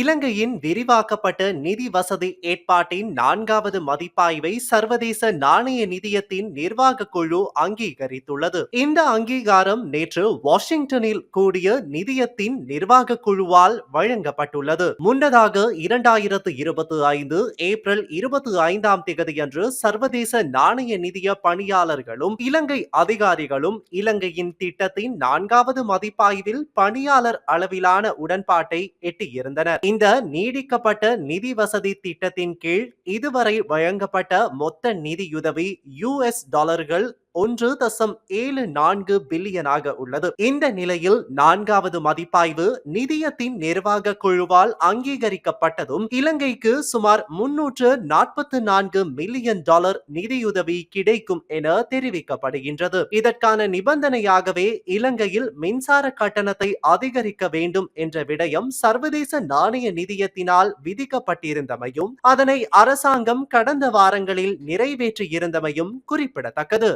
இலங்கையின் விரிவாக்கப்பட்ட நிதி வசதி ஏற்பாட்டின் நான்காவது மதிப்பாய்வை சர்வதேச நாணய நிதியத்தின் நிர்வாக குழு அங்கீகரித்துள்ளது. இந்த அங்கீகாரம் நேற்று வாஷிங்டனில் கூடிய நிதியத்தின் நிர்வாக குழுவால் வழங்கப்பட்டுள்ளது. முன்னதாக இரண்டாயிரத்து இருபத்தி ஐந்து ஏப்ரல் இருபத்தி ஐந்தாம் தேதியன்று சர்வதேச நாணய நிதிய பணியாளர்களும் இலங்கை அதிகாரிகளும் இலங்கையின் திட்டத்தின் நான்காவது மதிப்பாய்வில் பணியாளர் அளவிலான உடன்பாட்டை எட்டியிருந்தனர். இந்த நீடிக்கப்பட்ட நிதி வசதி திட்டத்தின் கீழ் இதுவரை வழங்கப்பட்ட மொத்த நிதியுதவி யுஎஸ் டாலர்கள் ஒன்று தசம் ஏழு நான்கு பில்லியனாக உள்ளது. இந்த நிலையில் நான்காவது மதிப்பாய்வு நிதியத்தின் நிர்வாக குழுவால் அங்கீகரிக்கப்பட்டதும் இலங்கைக்கு சுமார் முன்னூற்று நாற்பத்தி நான்கு மில்லியன் டாலர் நிதியுதவி கிடைக்கும் என தெரிவிக்கப்படுகின்றது. இதற்கான நிபந்தனையாகவே இலங்கையில் மின்சார கட்டணத்தை அதிகரிக்க வேண்டும் என்ற விடயம் சர்வதேச நாணய நிதியத்தினால் விதிக்கப்பட்டிருந்தமையும் அதனை அரசாங்கம் கடந்த வாரங்களில் நிறைவேற்றியிருந்தமையும் குறிப்பிடத்தக்கது.